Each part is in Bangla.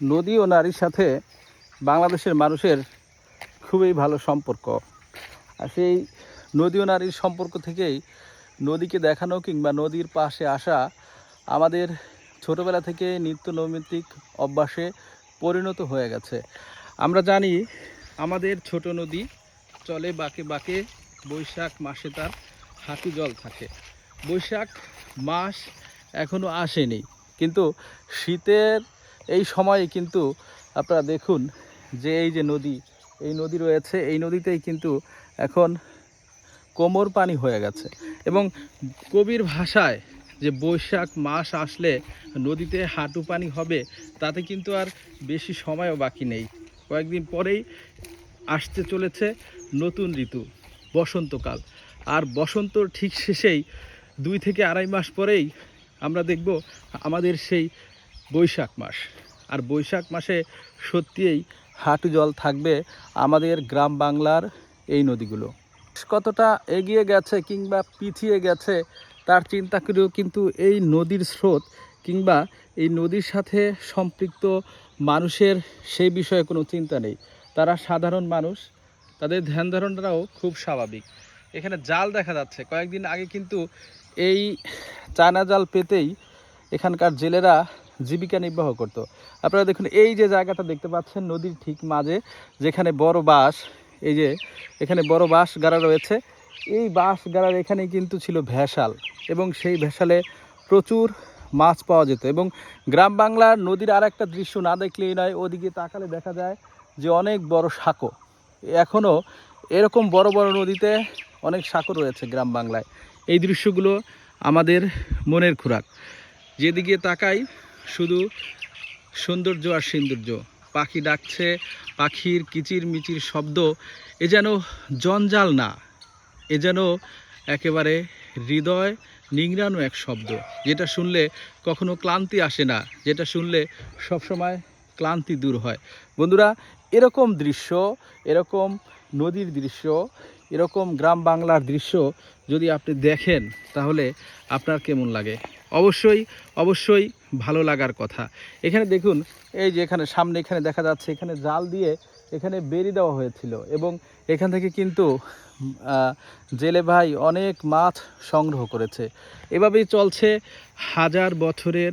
নদী ও নারীর সাথে বাংলাদেশের মানুষের খুবই ভালো সম্পর্ক। আর সেই নদী ও নারীর সম্পর্ক থেকেই নদীকে দেখানো কিংবা নদীর পাশে আসা আমাদের ছোটবেলা থেকে নিত্য নৈমিত্তিক অভ্যাসে পরিণত হয়ে গেছে। আমরা জানি আমাদের ছোট নদী চলে বাঁকে বাঁকে বৈশাখ মাসে তার হাতি জল থাকে। বৈশাখ মাস এখনও আসেনি, কিন্তু শীতের এই সময়ে কিন্তু আপনারা দেখুন যে এই যে নদী, এই নদী রয়েছে, এই নদীতেই কিন্তু এখন কোমর পানি হয়ে গেছে এবং কবির ভাষায় যে বৈশাখ মাস আসলে নদীতে হাঁটু পানি হবে, তাতে কিন্তু আর বেশি সময়ও বাকি নেই। কয়েকদিন পরেই আসতে চলেছে নতুন ঋতু, বসন্তকাল। আর বসন্তর ঠিক শেষেই দুই থেকে আড়াই মাস পরেই আমরা দেখব আমাদের সেই বৈশাখ মাস। আর বৈশাখ মাসে সত্যিই হাঁটু জল থাকবে আমাদের গ্রাম বাংলার এই নদীগুলো। কতটা এগিয়ে গেছে কিংবা পিছিয়ে গেছে, তার চিন্তা করেও কিন্তু এই নদীর স্রোত কিংবা এই নদীর সাথে সম্পৃক্ত মানুষের সেই বিষয়ে কোনো চিন্তা নেই। তারা সাধারণ মানুষ, তাদের ধ্যান ধারণাটাও খুব স্বাভাবিক। এখানে জাল দেখা যাচ্ছে। কয়েকদিন আগে কিন্তু এই চায়না জাল পেতেই এখানকার জেলেরা জীবিকা নির্বাহ করত। আপনারা দেখুন, এই যে জায়গাটা দেখতে পাচ্ছেন, নদীর ঠিক মাঝে, যেখানে বড় বাঁশ, এই যে এখানে বড় বাঁশ গাড়া রয়েছে। এই বাঁশ গাড়ার এখানে কিন্তু ছিল ভেসাল এবং সেই ভেসালে প্রচুর মাছ পাওয়া যেত এবং গ্রাম বাংলার নদীর আর একটা দৃশ্য না দেখলেই নয়, ওদিকে তাকালে দেখা যায় যে অনেক বড় সাঁকো। এখনও এরকম বড় বড় নদীতে অনেক সাঁকো রয়েছে গ্রাম বাংলায়। এই দৃশ্যগুলো আমাদের মনের খোরাক। যেদিকে তাকাই শুধু সৌন্দর্য আর সৌন্দর্য। পাখি ডাকছে, পাখির কিচির মিচির শব্দ, এ যেন জঞ্জাল না, এ যেন একেবারে হৃদয় নিংড়ানো এক শব্দ, যেটা শুনলে কখনো ক্লান্তি আসে না, যেটা শুনলে সবসময় ক্লান্তি দূর হয়। বন্ধুরা, এরকম দৃশ্য, এরকম নদীর দৃশ্য, এরকম গ্রাম বাংলার দৃশ্য যদি আপনি দেখেন, তাহলে আপনার কেমন লাগে? অবশ্যই অবশ্যই ভালো লাগার কথা। এখানে দেখুন, এই যে এখানে, সামনে এখানে দেখা যাচ্ছে, এখানে জাল দিয়ে এখানে বেরি দেওয়া হয়েছিল এবং এখান থেকে কিন্তু জেলে ভাই অনেক মাছ সংগ্রহ করেছে। এভাবেই চলছে হাজার বছরের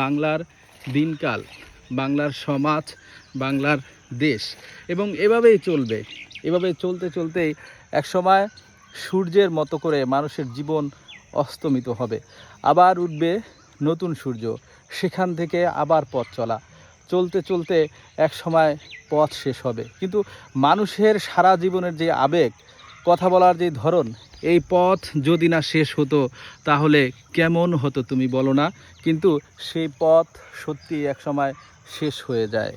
বাংলার দিনকাল, বাংলার সমাজ, বাংলার দেশ এবং এভাবেই চলবে। এভাবে চলতে চলতেই একসময় সূর্যের মতো করে মানুষের জীবন অস্তমিত হবে। আবার উঠবে নতুন সূর্য। সেখান থেকে আবার পথ চলা। চলতে চলতে এক সময় পথ শেষ হবে। কিন্তু মানুষের সারা জীবনের যে আবেগ, কথা বলার যে ধরন, এই পথ যদি না শেষ হতো, তাহলে কেমন হতো তুমি বলো না? কিন্তু সেই পথ সত্যি এক সময় শেষ হয়ে যায়।